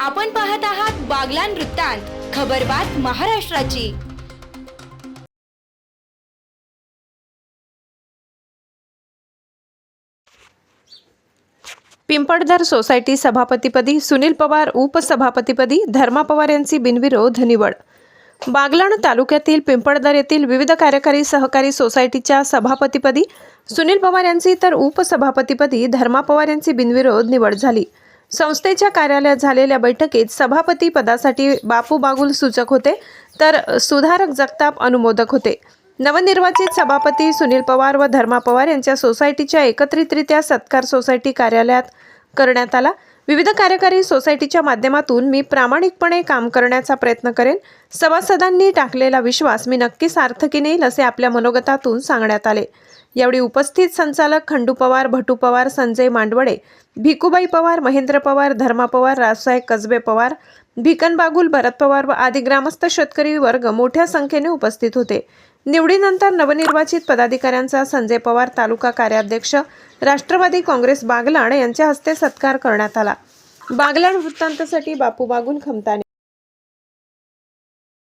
आपण पाहत आहात बागलान वृत्तांत खबरबात महाराष्ट्राची. पिंपळधर सोसायटी सभापतीपदी सुनील पवार उपसभापतीपदी धर्मा पवार यांची बिनविरोध निवड. बागलाण तालुक्यातील पिंपळदर येथील विविध कार्यकारी सहकारी सोसायटीच्या सभापतीपदी सुनील पवार यांची तर उपसभापतीपदी धर्मा पवार यांची बिनविरोध निवड झाली. संस्थेच्या कार्यालयात झालेल्या बैठकीत सभापती पदासाठी बापू बागुल सूचक होते तर सुधारक जगताप अनुमोदक होते. नवनिर्वाचित सभापती सुनील पवार व धर्मा पवार यांच्या सोसायटीच्या एकत्रितरित्या सत्कार सोसायटी कार्यालयात करण्यात आला. विविध कार्यकारी सोसायटीच्या माध्यमातून मी प्रामाणिकपणे काम करण्याचा प्रयत्न करेन. सभासदांनी टाकलेला विश्वास मी नक्की सार्थकी नेईल असे आपल्या मनोगतातून सांगण्यात आले. यावेळी उपस्थित संचालक खंडू पवार भटू पवार संजय मांडवडे भिकूबाई पवार महेंद्र पवार धर्मा पवार रावसाहेब कसबे पवार भिकन बागुल भरत पवार व आदी ग्रामस्थ शेतकरी वर्ग मोठ्या संख्येने उपस्थित होते. निवडीनंतर नवनिर्वाचित पदाधिकाऱ्यांचा संजय पवार तालुका कार्याध्यक्ष राष्ट्रवादी काँग्रेस बागलाण यांच्या हस्ते सत्कार करण्यात आला. बागलाण वृत्तांतसाठी बापू बागुल खमताने.